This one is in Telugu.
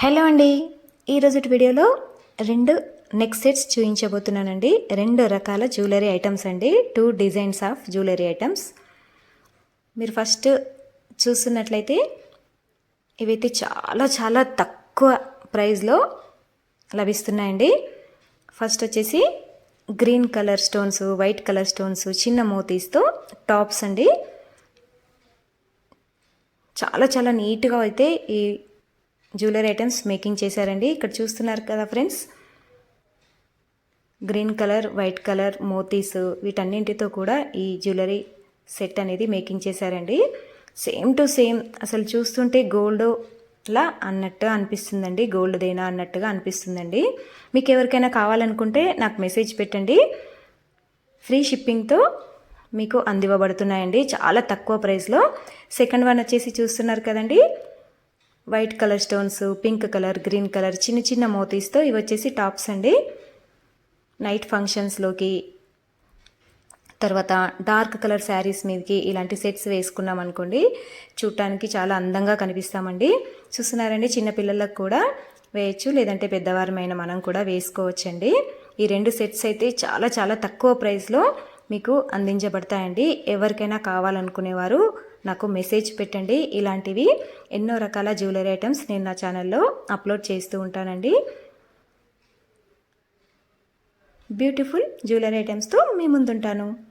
హలో అండి. ఈరోజు వీడియోలో రెండు నెక్ సెట్స్ చూపించబోతున్నానండి. రెండు రకాల జ్యువెలరీ ఐటమ్స్ అండి. Two designs of jewellery items మీరు ఫస్ట్ చూస్తున్నట్లయితే ఇవైతే చాలా చాలా తక్కువ ప్రైస్లో లభిస్తున్నాయండి. ఫస్ట్ వచ్చేసి green colour stones white colour stones చిన్న మోతీస్తో టాప్స్ అండి. చాలా చాలా నీట్గా అయితే ఈ జ్యువెలరీ ఐటమ్స్ మేకింగ్ చేశారండి. ఇక్కడ చూస్తున్నారు కదా friends. Green colour white colour మోతీస్ వీటన్నింటితో కూడా ఈ జ్యువెలరీ సెట్ అనేది మేకింగ్ చేశారండి. సేమ్ టు సేమ్ అసలు చూస్తుంటే గోల్డ్ లా అన్నట్టు అనిపిస్తుందండి. గోల్డ్దేనా అన్నట్టుగా అనిపిస్తుందండి. మీకు ఎవరికైనా కావాలనుకుంటే నాకు మెసేజ్ పెట్టండి. ఫ్రీ షిప్పింగ్తో మీకు అందివ్వబడుతున్నాయండి. చాలా తక్కువ ప్రైస్లో. సెకండ్ వన్ వచ్చేసి చూస్తున్నారు కదండి. White colour stones pink colour green colour చిన్న చిన్న మోతీస్తో ఇవి వచ్చేసి టాప్స్ అండి. నైట్ ఫంక్షన్స్లోకి తర్వాత డార్క్ కలర్ శారీస్ మీదకి ఇలాంటి సెట్స్ వేసుకున్నాం అనుకోండి చూడటానికి చాలా అందంగా కనిపిస్తామండి. చూస్తున్నారండి చిన్నపిల్లలకు కూడా వేయచ్చు లేదంటే పెద్దవారమైన మనం కూడా వేసుకోవచ్చండి. ఈ రెండు సెట్స్ అయితే చాలా చాలా తక్కువ ప్రైస్లో మీకు అందించబడతాయండి. ఎవరికైనా కావాలనుకునేవారు నాకు మెసేజ్ పెట్టండి. ఇలాంటివి ఎన్నో రకాల జ్యువెలరీ ఐటమ్స్ నేను నా ఛానల్లో అప్లోడ్ చేస్తూ ఉంటానండి. బ్యూటిఫుల్ జ్యువెలరీ ఐటమ్స్తో మీ ముందుంటాను.